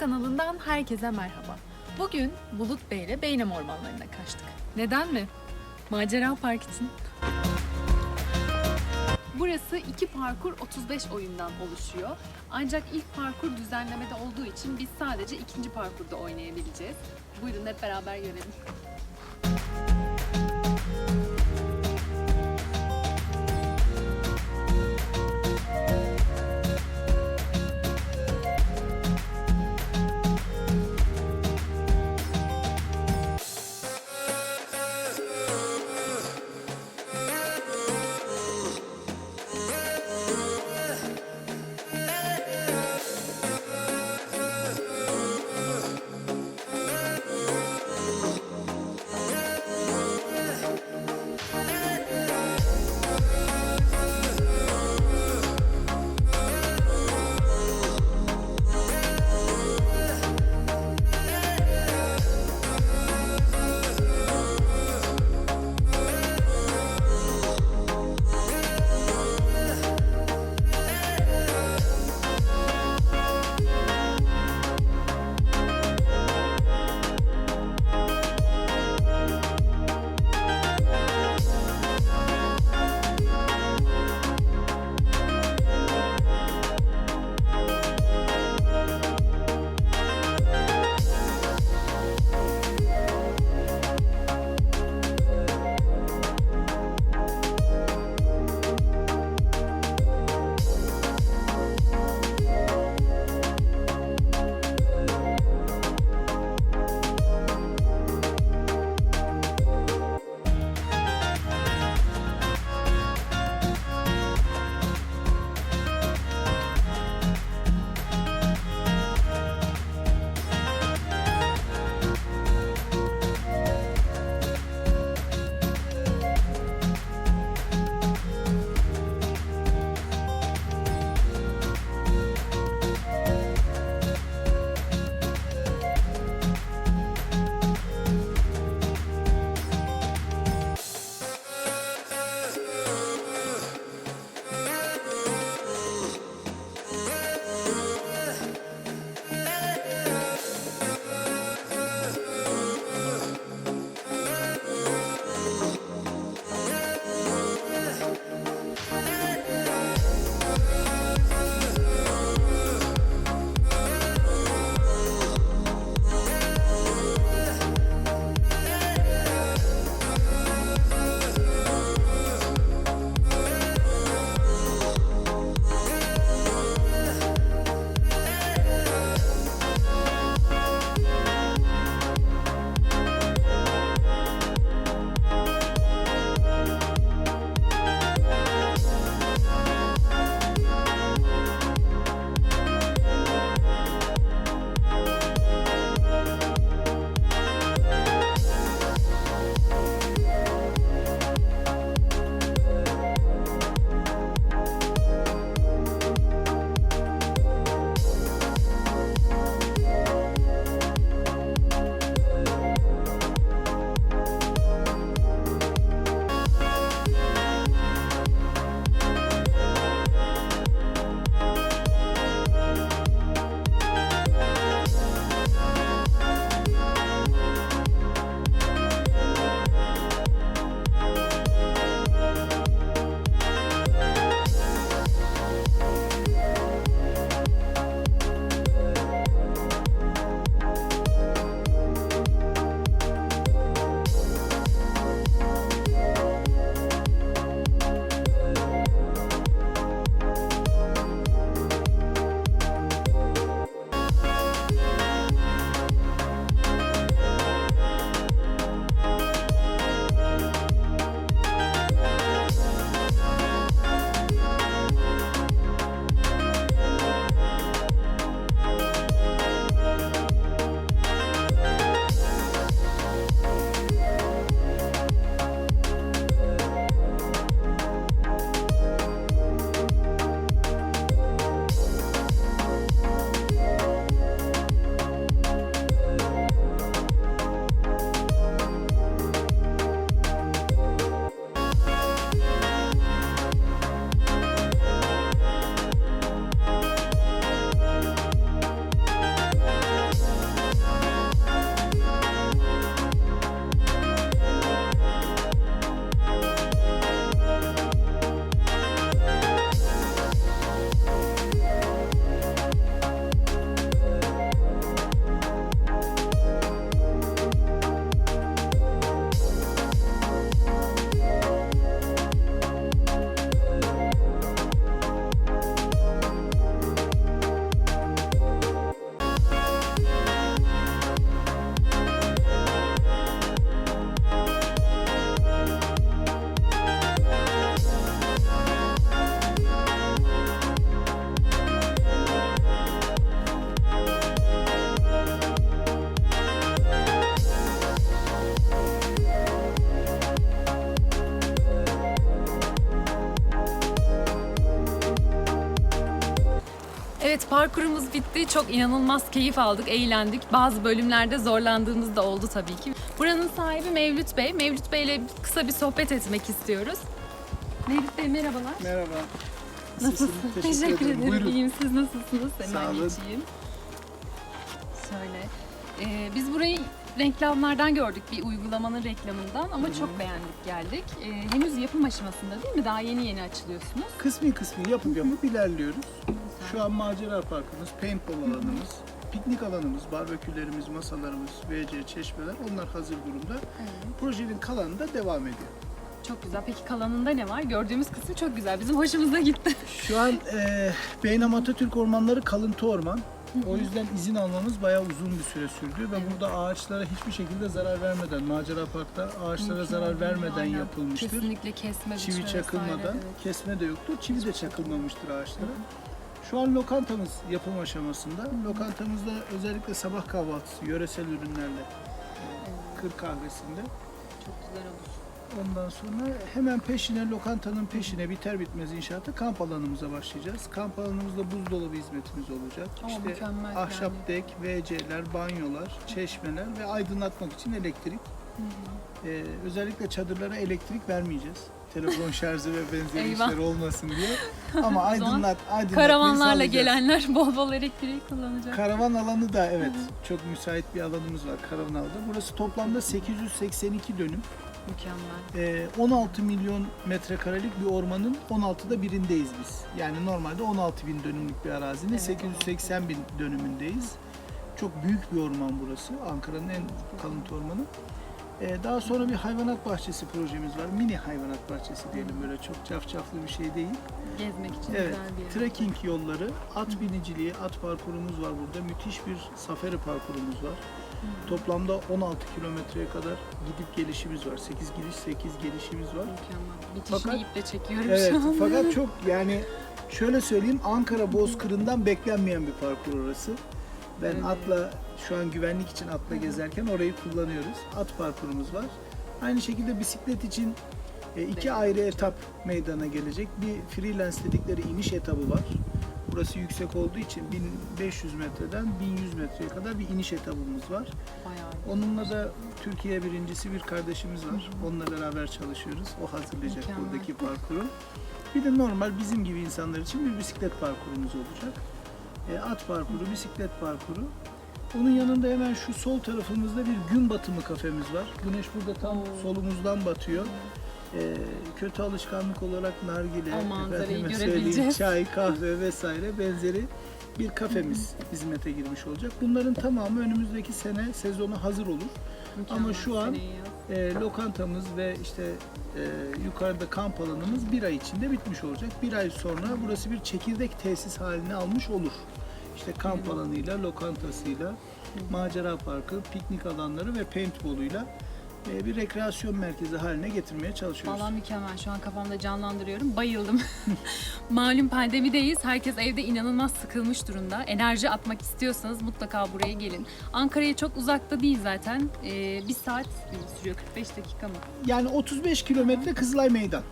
kanalından herkese merhaba. Bugün Bulut Bey ile Beynam ormanlarına kaçtık. Neden mi? Macera Park için. Burası iki parkur 35 oyundan oluşuyor. Ancak ilk parkur düzenlemede olduğu için biz sadece ikinci parkurda oynayabileceğiz. Buyurun hep beraber görelim. Evet parkurumuz bitti. Çok inanılmaz keyif aldık, eğlendik. Bazı bölümlerde zorlandığımız da oldu tabii ki. Buranın sahibi Mevlüt Bey. Mevlüt Bey ile kısa bir sohbet etmek istiyoruz. Mevlüt Bey merhabalar. Merhaba. Nasılsınız? Nasılsın? Teşekkür, ederim. Buyurun. İyiyim. Siz nasılsınız? Hemen Sağ olun. geçeyim. Şöyle. Ee, biz burayı reklamlardan gördük. Bir uygulamanın reklamından ama çok beğendik geldik. Ee, henüz yapım aşamasında değil mi? Daha yeni yeni açılıyorsunuz. Kısmi kısmi yapıp yapıp ilerliyoruz. Şu an macera parkımız, paintball alanımız, piknik alanımız, barbekülerimiz, masalarımız, WC, çeşmeler onlar hazır durumda. Projenin kalanı da devam ediyor. Çok güzel. Peki kalanında ne var? Gördüğümüz kısmı çok güzel. Bizim hoşumuza gitti. Şu an e, Beynam Atatürk Ormanları kalıntı orman. O yüzden izin almamız bayağı uzun bir süre sürdü ve burada ağaçlara hiçbir şekilde zarar vermeden, macera parkta ağaçlara zarar vermeden Aynen. yapılmıştır. Kesinlikle kesme biçme Çivi vesaire, çakılmadan, evet. kesme de yoktur. Çivi de çakılmamıştır ağaçlara. Şu an lokantamız yapım aşamasında. Lokantamızda özellikle sabah kahvaltısı, yöresel ürünlerle, e, kır kahvesinde. Çok güzel olur. Ondan sonra hemen peşine, lokantanın peşine biter bitmez inşaata kamp alanımıza başlayacağız. Kamp alanımızda buzdolabı hizmetimiz olacak. Aa, işte ahşap yani. dek, WC'ler, banyolar, çeşmeler ve aydınlatmak için elektrik. Ee, özellikle çadırlara elektrik vermeyeceğiz. Telefon şarjı ve benzeri Eyvah. işler olmasın diye. Ama aydınlat, aydınlatmayı Karavanlarla gelenler bol bol elektriği kullanacak. Karavan alanı da evet çok müsait bir alanımız var karavan alanı. Burası toplamda 882 dönüm. Mükemmel. Ee, 16 milyon metrekarelik bir ormanın 16'da birindeyiz biz. Yani normalde 16 bin dönümlük bir arazinin Evet, 880 bin dönümündeyiz. Çok büyük bir orman burası. Ankara'nın en kalıntı ormanı. Ee, daha sonra bir hayvanat bahçesi projemiz var. Mini hayvanat bahçesi diyelim böyle çok cafcaflı bir şey değil. Gezmek için Evet, güzel bir yer. trekking yolları, at biniciliği, at parkurumuz var burada. Müthiş bir safari parkurumuz var. Toplamda 16 kilometreye kadar gidip gelişimiz var. 8 gidiş, 8 gelişimiz var. Mükemmel. Bitişini Fakat- iple çekiyorum Evet, şu an. fakat çok yani şöyle söyleyeyim Ankara Bozkırı'ndan beklenmeyen bir parkur orası. Ben Evet. atla şu an güvenlik için atla gezerken orayı kullanıyoruz. At parkurumuz var. Aynı şekilde bisiklet için e, iki ayrı etap meydana gelecek. Bir freelance dedikleri iniş etabı var. Burası yüksek olduğu için 1500 metreden 1100 metreye kadar bir iniş etabımız var. Bayağı. Onunla da Türkiye birincisi bir kardeşimiz var. Onunla beraber çalışıyoruz. O hazırlayacak Mükemmel. buradaki parkuru. Bir de normal bizim gibi insanlar için bir bisiklet parkurumuz olacak. E, at parkuru, bisiklet parkuru. Onun yanında hemen şu sol tarafımızda bir gün batımı kafemiz var. Güneş burada tam solumuzdan batıyor. E, kötü alışkanlık olarak nargile, O manzarayı efendime görebileceğiz. söyleyeyim, çay, kahve vesaire benzeri bir kafemiz hizmete girmiş olacak. Bunların tamamı önümüzdeki sene sezonu hazır olur. Ama şu an- Seneye yaz. E, lokantamız ve işte e, yukarıda kamp alanımız bir ay içinde bitmiş olacak. Bir ay sonra burası bir çekirdek tesis haline almış olur. İşte kamp alanıyla, lokantasıyla, macera parkı, piknik alanları ve paintball'uyla bir rekreasyon merkezi haline getirmeye çalışıyoruz. Valla mükemmel. Şu an kafamda canlandırıyorum. Bayıldım. Malum pandemideyiz. Herkes evde inanılmaz sıkılmış durumda. Enerji atmak istiyorsanız mutlaka buraya gelin. Ankara'ya çok uzakta değil zaten. Ee, bir saat sürüyor? 45 dakika mı? Yani 35 kilometre Kızılay Meydan.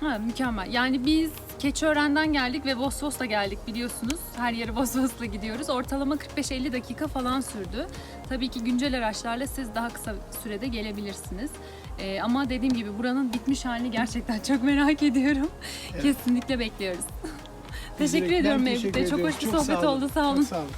Ha mükemmel. Yani biz Keçiören'den geldik ve Vosvos'la geldik biliyorsunuz. Her yere Vosvos'la gidiyoruz. Ortalama 45-50 dakika falan sürdü. Tabii ki güncel araçlarla siz daha kısa sürede gelebilirsiniz. Ee, ama dediğim gibi buranın bitmiş halini gerçekten çok merak ediyorum. Evet. Kesinlikle bekliyoruz. Teşekkür ediyorum teşekkür Mevlüt Bey. Çok hoş bir sohbet oldu. Sağ olun. Çok sağ olun.